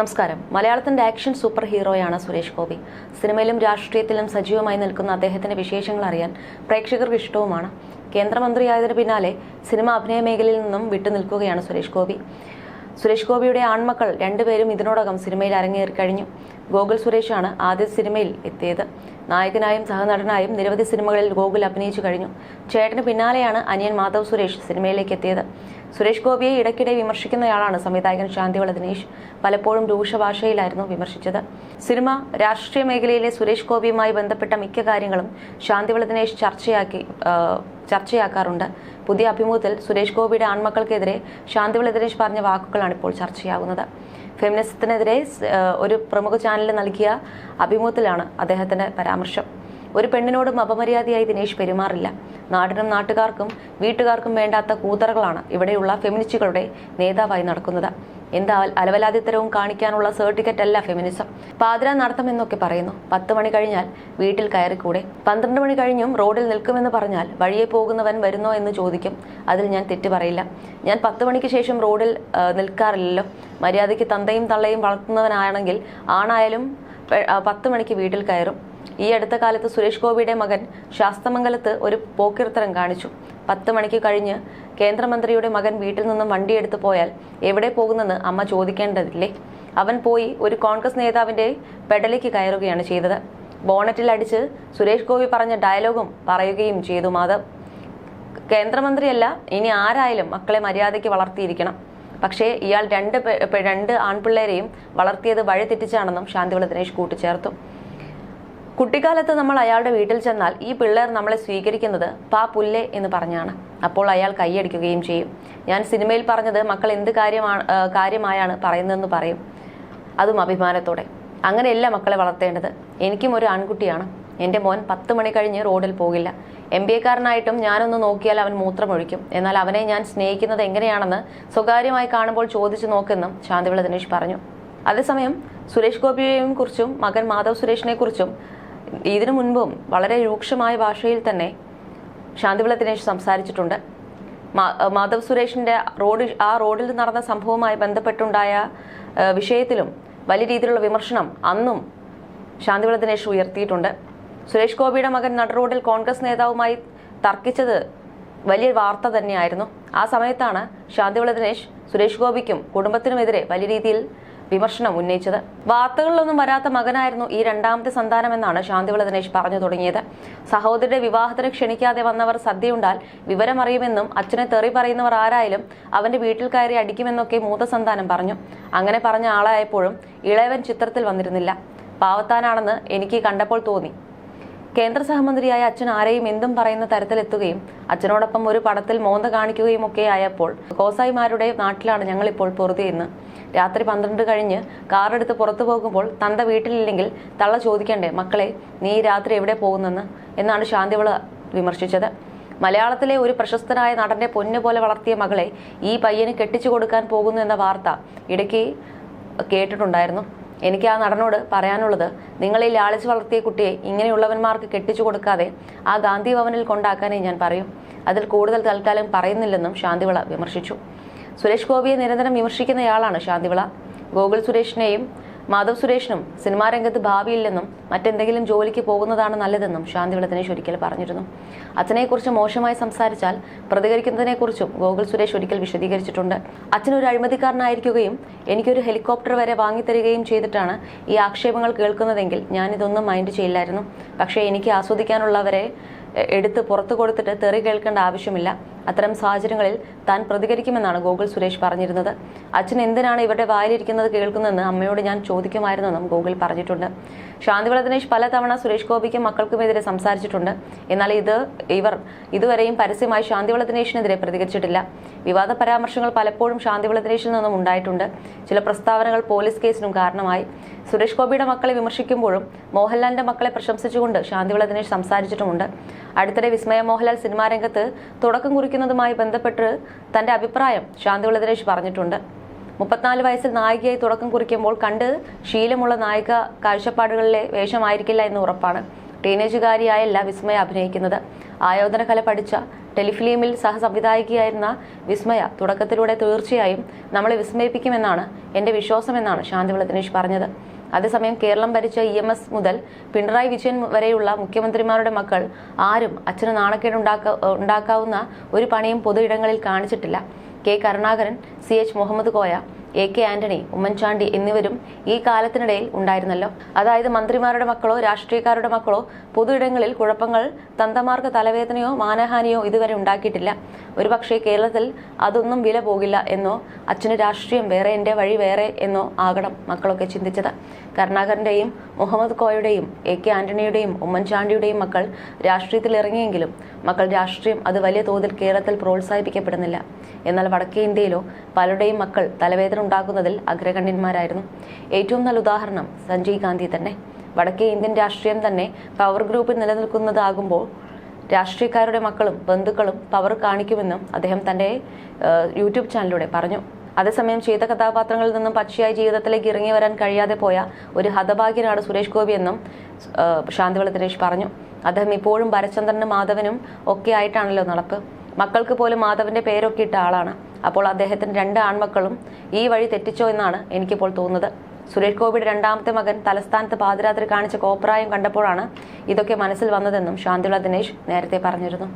നമസ്കാരം. മലയാളത്തിന്റെ action super ഹീറോയാണ് സുരേഷ് ഗോപി. സിനിമയിലും രാഷ്ട്രീയത്തിലും സജീവമായി നിൽക്കുന്ന അദ്ദേഹത്തിന്റെ വിശേഷങ്ങൾ അറിയാൻ പ്രേക്ഷകർക്ക് ഇഷ്ടവുമാണ്. കേന്ദ്രമന്ത്രിയായതിനു പിന്നാലെ സിനിമ അഭിനയ മേഖലയിൽ നിന്നും വിട്ടുനിൽക്കുകയാണ് സുരേഷ് ഗോപി. സുരേഷ് ഗോപിയുടെ ആൺമക്കൾ രണ്ടുപേരും ഇതിനോടകം സിനിമയിൽ അരങ്ങേറി കഴിഞ്ഞു. ഗോകുൽ സുരേഷാണ് ആദ്യ സിനിമയിൽ എത്തിയത്. നായകനായും സഹനടനായും നിരവധി സിനിമകളിൽ ഗോകുൽ അഭിനയിച്ചു കഴിഞ്ഞു. ചേട്ടന് പിന്നാലെയാണ് അനിയൻ മാധവ് സുരേഷ് സിനിമയിലേക്ക് എത്തിയത്. സുരേഷ് ഗോപിയെ ഇടയ്ക്കിടെ വിമർശിക്കുന്നയാളാണ് സംവിധായകൻ ശാന്തിവള ദിനേശ്. പലപ്പോഴും രൂക്ഷഭാഷയിലായിരുന്നു വിമർശിച്ചത്. സിനിമ രാഷ്ട്രീയ മേഖലയിലെ സുരേഷ് ഗോപിയുമായി ബന്ധപ്പെട്ട മിക്ക കാര്യങ്ങളും ശാന്തിവള ദിനേശ് ചർച്ചയാക്കി ചർച്ചയാക്കാറുണ്ട്. പുതിയ അഭിമുഖത്തിൽ സുരേഷ് ഗോപിയുടെ ആൺമക്കൾക്കെതിരെ ശാന്തിവിള ദിനേശ് പറഞ്ഞ വാക്കുകളാണ് ഇപ്പോൾ ചർച്ചയാകുന്നത് ഫെമിനിസത്തിനെതിരെ ഒരു പ്രമുഖ ചാനലിൽ നൽകിയ അഭിമുഖത്തിലാണ് അദ്ദേഹത്തിന്റെ പരാമർശം. ഒരു പെണ്ണിനോടും അപമര്യാദയായി ദിനേശ് പെരുമാറില്ല. നാടിനും നാട്ടുകാർക്കും വീട്ടുകാർക്കും വേണ്ടാത്ത കൂതറകളാണ് ഇവിടെയുള്ള ഫെമിനിസ്റ്റുകളുടെ നേതാവായി നടക്കുന്നത്. എന്താ അലവലാതിത്തരവും കാണിക്കാനുള്ള സർട്ടിഫിക്കറ്റ് അല്ല ഫെമിനിസം പാതിര നടത്തം എന്നൊക്കെ പറയുന്നു. പത്ത് മണി കഴിഞ്ഞാൽ വീട്ടിൽ കയറിക്കൂടെ? പന്ത്രണ്ട് മണി കഴിഞ്ഞും റോഡിൽ നിൽക്കുമെന്ന് പറഞ്ഞാൽ വഴിയെ പോകുന്നവൻ വരുന്നോ എന്ന് ചോദിക്കും. അതിൽ ഞാൻ തെറ്റ് പറയില്ല. ഞാൻ പത്ത് മണിക്ക് ശേഷം റോഡിൽ നിൽക്കാറില്ലല്ലോ. മര്യാദയ്ക്ക് തന്തയും തള്ളയും വളർത്തുന്നവനാണെങ്കിൽ ആണായാലും പത്ത് മണിക്ക് വീട്ടിൽ കയറും. ഈ അടുത്ത കാലത്ത് സുരേഷ് ഗോപിയുടെ മകൻ ശാസ്തമംഗലത്ത് ഒരു പോക്കിർത്തരം കാണിച്ചു. പത്ത് മണിക്ക് കഴിഞ്ഞ് കേന്ദ്രമന്ത്രിയുടെ മകൻ വീട്ടിൽ നിന്നും വണ്ടിയെടുത്ത് പോയാൽ എവിടെ പോകുന്നെന്ന് അമ്മ ചോദിക്കേണ്ടതില്ലേ? അവൻ പോയി ഒരു കോൺഗ്രസ് നേതാവിന്റെ പെടലേക്ക് കയറുകയാണ് ചെയ്തത്. ബോണറ്റിൽ അടിച്ച് സുരേഷ് ഗോപി പറഞ്ഞ ഡയലോഗും പറയുകയും ചെയ്തു മാധവ്. കേന്ദ്രമന്ത്രിയല്ല ഇനി ആരായാലും മക്കളെ മര്യാദയ്ക്ക് വളർത്തിയിരിക്കണം. പക്ഷേ ഇയാൾ രണ്ട് രണ്ട് ആൺപിള്ളേരെയും വളർത്തിയത് വഴി തെറ്റിച്ചാണെന്നും ശാന്തിവിള ദിനേശ് കൂട്ടിച്ചേർത്തു. കുട്ടിക്കാലത്ത് നമ്മൾ അയാളുടെ വീട്ടിൽ ചെന്നാൽ ഈ പിള്ളേർ നമ്മളെ സ്വീകരിക്കുന്നത് പാ പുല്ലേ എന്ന് പറഞ്ഞാണ്. അപ്പോൾ അയാൾ കൈയടിക്കുകയും ചെയ്യും. ഞാൻ സിനിമയിൽ പറഞ്ഞത് മക്കൾ എന്ത് കാര്യമാണ് കാര്യമായാണ് പറയുന്നതെന്ന് പറയും. അതും അഭിമാനത്തോടെ. അങ്ങനെയല്ല മക്കളെ വളർത്തേണ്ടത്. എനിക്കും ഒരു ആൺകുട്ടിയാണ്. എന്റെ മോൻ പത്ത് മണി കഴിഞ്ഞ് റോഡിൽ പോകില്ല. എം ബി എക്കാരനായിട്ടും ഞാനൊന്ന് നോക്കിയാൽ അവൻ മൂത്രമൊഴിക്കും. എന്നാൽ അവനെ ഞാൻ സ്നേഹിക്കുന്നത് എങ്ങനെയാണെന്ന് സ്വകാര്യമായി കാണുമ്പോൾ ചോദിച്ചു നോക്കെന്നും ശാന്തിവിള ദിനേശ് പറഞ്ഞു. അതേസമയം സുരേഷ് ഗോപിയെയും കുറിച്ചും മകൻ മാധവ് സുരേഷിനെ കുറിച്ചും ഇതിനു മുൻപും വളരെ രൂക്ഷമായ ഭാഷയിൽ തന്നെ ശാന്തിവിള ദിനേശ് സംസാരിച്ചിട്ടുണ്ട്. മാധവ് സുരേഷിന്റെ റോഡ് ആ റോഡിൽ നടന്ന സംഭവവുമായി ബന്ധപ്പെട്ടുണ്ടായ വിഷയത്തിലും വലിയ രീതിയിലുള്ള വിമർശനം അന്നും ശാന്തിവിള ദിനേശ് ഉയർത്തിയിട്ടുണ്ട്. സുരേഷ് ഗോപിയുടെ മകൻ നടുറോഡിൽ കോൺഗ്രസ് നേതാവുമായി തർക്കിച്ചത് വലിയ വാർത്ത തന്നെയായിരുന്നു. ആ സമയത്താണ് ശാന്തിവിള ദിനേശ് സുരേഷ് ഗോപിക്കും കുടുംബത്തിനുമെതിരെ വലിയ രീതിയിൽ വിമർശനം ഉന്നയിച്ചത്. വാർത്തകളിലൊന്നും വരാത്ത മകനായിരുന്നു ഈ രണ്ടാമത്തെ സന്താനമെന്നാണ് ശാന്തിവിള ദിനേശ് പറഞ്ഞു തുടങ്ങിയത്. സഹോദരിയുടെ വിവാഹത്തിന് ക്ഷണിക്കാതെ വന്നവർ സദ്യയുണ്ടാൽ വിവരമറിയുമെന്നും അച്ഛനെ തെറി പറയുന്നവർ ആരായാലും അവന്റെ വീട്ടിൽ കയറി അടിക്കുമെന്നൊക്കെ മൂത്ത സന്താനം പറഞ്ഞു. അങ്ങനെ പറഞ്ഞ ആളായപ്പോഴും ഇളയവൻ ചിത്രത്തിൽ വന്നിരുന്നില്ല. പാവത്താനാണെന്ന് എനിക്ക് കണ്ടപ്പോൾ തോന്നി. കേന്ദ്ര സഹമന്ത്രിയായ അച്ഛൻ ആരെയും എന്തും പറയുന്ന തരത്തിലെത്തുകയും അച്ഛനോടൊപ്പം ഒരു പടത്തിൽ മോന്ത കാണിക്കുകയും ഒക്കെ ആയപ്പോൾ കോസായിമാരുടെ നാട്ടിലാണ് ഞങ്ങളിപ്പോൾ പൊറുതിയെന്ന് രാത്രി പന്ത്രണ്ട് കഴിഞ്ഞ് കാറെടുത്ത് പുറത്തു പോകുമ്പോൾ തന്ത വീട്ടിലില്ലെങ്കിൽ തള്ള ചോദിക്കണ്ടേ മക്കളെ നീ രാത്രി എവിടെ പോകുന്നെന്ന്? എന്നാണ് ശാന്തിവള വിമർശിച്ചത്. മലയാളത്തിലെ ഒരു പ്രശസ്തനായ നടന്റെ പൊന്നു പോലെ വളർത്തിയ മകളെ ഈ പയ്യന് കെട്ടിച്ചു കൊടുക്കാൻ പോകുന്നു എന്ന വാർത്ത ഇടയ്ക്ക് കേട്ടിട്ടുണ്ടായിരുന്നു. എനിക്ക് ആ നടനോട് പറയാനുള്ളത് നിങ്ങൾ ഈ ലാളിച്ച് വളർത്തിയ കുട്ടിയെ ഇങ്ങനെയുള്ളവന്മാർക്ക് കെട്ടിച്ചു കൊടുക്കാതെ ആ ഗാന്ധി ഭവനിൽ കൊണ്ടാക്കാനേ ഞാൻ പറയും. അതിൽ കൂടുതൽ തൽക്കാലം പറയുന്നില്ലെന്നും ശാന്തിവിള വിമർശിച്ചു. സുരേഷ് ഗോപിയെ നിരന്തരം വിമർശിക്കുന്നയാളാണ് ശാന്തിവിള. ഗോകുൽ സുരേഷിനെയും മാധവ് സുരേഷിനും സിനിമാ രംഗത്ത് ഭാവിയില്ലെന്നും മറ്റെന്തെങ്കിലും ജോലിക്ക് പോകുന്നതാണ് നല്ലതെന്നും ശാന്തി വിളത്തിനേഷ് ഒരിക്കൽ പറഞ്ഞിരുന്നു. അച്ഛനെക്കുറിച്ച് മോശമായി സംസാരിച്ചാൽ പ്രതികരിക്കുന്നതിനെക്കുറിച്ചും ഗോകുൽ സുരേഷ് ഒരിക്കൽ വിശദീകരിച്ചിട്ടുണ്ട്. അച്ഛനൊരു അഴിമതിക്കാരനായിരിക്കുകയും എനിക്കൊരു ഹെലികോപ്റ്റർ വരെ വാങ്ങിത്തരികയും ചെയ്തിട്ടാണ് ഈ ആക്ഷേപങ്ങൾ കേൾക്കുന്നതെങ്കിൽ ഞാനിതൊന്നും മൈൻഡ് ചെയ്യില്ലായിരുന്നു. പക്ഷേ എനിക്ക് ആസ്വദിക്കാനുള്ളവരെ എടുത്ത് പുറത്തു കൊടുത്തിട്ട് തെറി കേൾക്കേണ്ട ആവശ്യമില്ല. അത്തരം സാഹചര്യങ്ങളിൽ താൻ പ്രതികരിക്കുമെന്നാണ് ഗോകുൽ സുരേഷ് പറഞ്ഞിരുന്നത്. അച്ഛൻ എന്തിനാണ് ഇവരുടെ വായിലിരിക്കുന്നത് കേൾക്കുന്നതെന്ന് അമ്മയോട് ഞാൻ ചോദിക്കുമായിരുന്നെന്നും ഗോകുൽ പറഞ്ഞിട്ടുണ്ട്. ശാന്തിവിള ദിനേശ് പലതവണ സുരേഷ് ഗോപിക്കും മക്കൾക്കുമെതിരെ സംസാരിച്ചിട്ടുണ്ട്. എന്നാൽ ഇത് ഇവർ ഇതുവരെയും പരസ്യമായി ശാന്തിവിള ദിനേശിനെതിരെ പ്രതികരിച്ചിട്ടില്ല. വിവാദ പരാമർശങ്ങൾ പലപ്പോഴും ശാന്തിവിള ദിനേശിൽ നിന്നും ഉണ്ടായിട്ടുണ്ട്. ചില പ്രസ്താവനകൾ പോലീസ് കേസിനും കാരണമായി. സുരേഷ് ഗോപിയുടെ മക്കളെ വിമർശിക്കുമ്പോഴും മോഹൻലാലിന്റെ മക്കളെ പ്രശംസിച്ചുകൊണ്ട് ശാന്തിവിള ദിനേശ് സംസാരിച്ചിട്ടുമുണ്ട്. അടുത്തിടെ വിസ്മയ മോഹൻലാൽ സിനിമാ രംഗത്ത് തുടക്കം കുറിക്കുന്നതുമായി ബന്ധപ്പെട്ട് തന്റെ അഭിപ്രായം ശാന്തിവിള പറഞ്ഞിട്ടുണ്ട്. മുപ്പത്തിനാല് വയസ്സിൽ നായികയായി തുടക്കം കുറിക്കുമ്പോൾ കണ്ട് ശീലമുള്ള നായിക കാഴ്ചപ്പാടുകളിലെ വേഷമായിരിക്കില്ല എന്ന് ഉറപ്പാണ്. ടീനേജുകാരിയായല്ല വിസ്മയ അഭിനയിക്കുന്നത്. ആയോധന കല പഠിച്ച ടെലിഫിലിമിൽ സഹസംവിധായികയായിരുന്ന വിസ്മയ തുടക്കത്തിലൂടെ തീർച്ചയായും നമ്മളെ വിസ്മയിപ്പിക്കുമെന്നാണ് എന്റെ വിശ്വാസമെന്നാണ് ശാന്തിവിള ദിനേശ് പറഞ്ഞത്. അതേസമയം കേരളം ഭരിച്ച ഇ എം എസ് മുതൽ പിണറായി വിജയൻ വരെയുള്ള മുഖ്യമന്ത്രിമാരുടെ മക്കൾ ആരും അച്ഛന് നാണക്കേട് ഉണ്ടാക്ക ഉണ്ടാക്കാവുന്ന ഒരു പണിയും പൊതു ഇടങ്ങളിൽ കാണിച്ചിട്ടില്ല. K Karunakaran C H Muhammad Koya A K Antony Oommen Chandy എന്നിവരും ഈ കാലത്തിനിടയിൽ ഉണ്ടായിരുന്നല്ലോ. അതായത് മന്ത്രിമാരുടെ മക്കളോ രാഷ്ട്രീയക്കാരുടെ മക്കളോ പൊതു ഇടങ്ങളിൽ കുഴപ്പങ്ങൾ തന്തമാർക്ക് തലവേദനയോ മാനഹാനിയോ ഇതുവരെ ഉണ്ടാക്കിയിട്ടില്ല. ഒരുപക്ഷേ കേരളത്തിൽ അതൊന്നും വില പോകില്ല എന്നോ അച്ഛന് രാഷ്ട്രീയം വേറെ എന്റെ വഴി വേറെ എന്നോ ആകണം മക്കളൊക്കെ ചിന്തിച്ചത്. കരുണാകരന്റെയും മുഹമ്മദ് കോയുടെയും എ കെ ആന്റണിയുടെയും ഉമ്മൻചാണ്ടിയുടെയും മക്കൾ രാഷ്ട്രീയത്തിൽ ഇറങ്ങിയെങ്കിലും മക്കൾ രാഷ്ട്രീയം അത് വലിയ തോതിൽ കേരളത്തിൽ പ്രോത്സാഹിപ്പിക്കപ്പെടുന്നില്ല. എന്നാൽ വടക്കേ ഇന്ത്യയിലോ പലരുടെയും മക്കൾ തലവേദന ഉണ്ടാക്കുന്നതിൽ അഗ്രഗണ്യന്മാരായിരുന്നു. ഏറ്റവും നല്ല ഉദാഹരണം സഞ്ജയ് ഗാന്ധി തന്നെ. വടക്കേ ഇന്ത്യൻ രാഷ്ട്രീയം തന്നെ പവർ ഗ്രൂപ്പിൽ നിലനിൽക്കുന്നതാകുമ്പോൾ രാഷ്ട്രീയക്കാരുടെ മക്കളും ബന്ധുക്കളും പവർ കാണിക്കുമെന്നും അദ്ദേഹം തന്റെ യൂട്യൂബ് ചാനലിലൂടെ പറഞ്ഞു. അതേസമയം ചെയ്ത കഥാപാത്രങ്ങളിൽ നിന്നും പച്ചയായി ജീവിതത്തിലേക്ക് ഇറങ്ങി വരാൻ കഴിയാതെ പോയ ഒരു ഹതഭാഗ്യനാണ് സുരേഷ് ഗോപി എന്നും ശാന്തിവള ദിനേശ് പറഞ്ഞു. അദ്ദേഹം ഇപ്പോഴും ഭരചന്ദ്രനും മാധവനും ഒക്കെ ആയിട്ടാണല്ലോ നടപ്പ്. മക്കൾക്ക് പോലും മാധവന്റെ പേരൊക്കെ ഇട്ട ആളാണ്. അപ്പോൾ അദ്ദേഹത്തിന് രണ്ട് ആൺമക്കളും ഈ വഴി തെറ്റിച്ചോ എന്നാണ് എനിക്കിപ്പോൾ തോന്നുന്നത്. സുരേഷ് ഗോപിയുടെ രണ്ടാമത്തെ മകൻ തലസ്ഥാനത്ത് പാതിരാത്രി കാണിച്ച കോപ്രായം കണ്ടപ്പോഴാണ് ഇതൊക്കെ മനസ്സിൽ വന്നതെന്നും ശാന്തിള ദിനേശ് നേരത്തെ പറഞ്ഞിരുന്നു.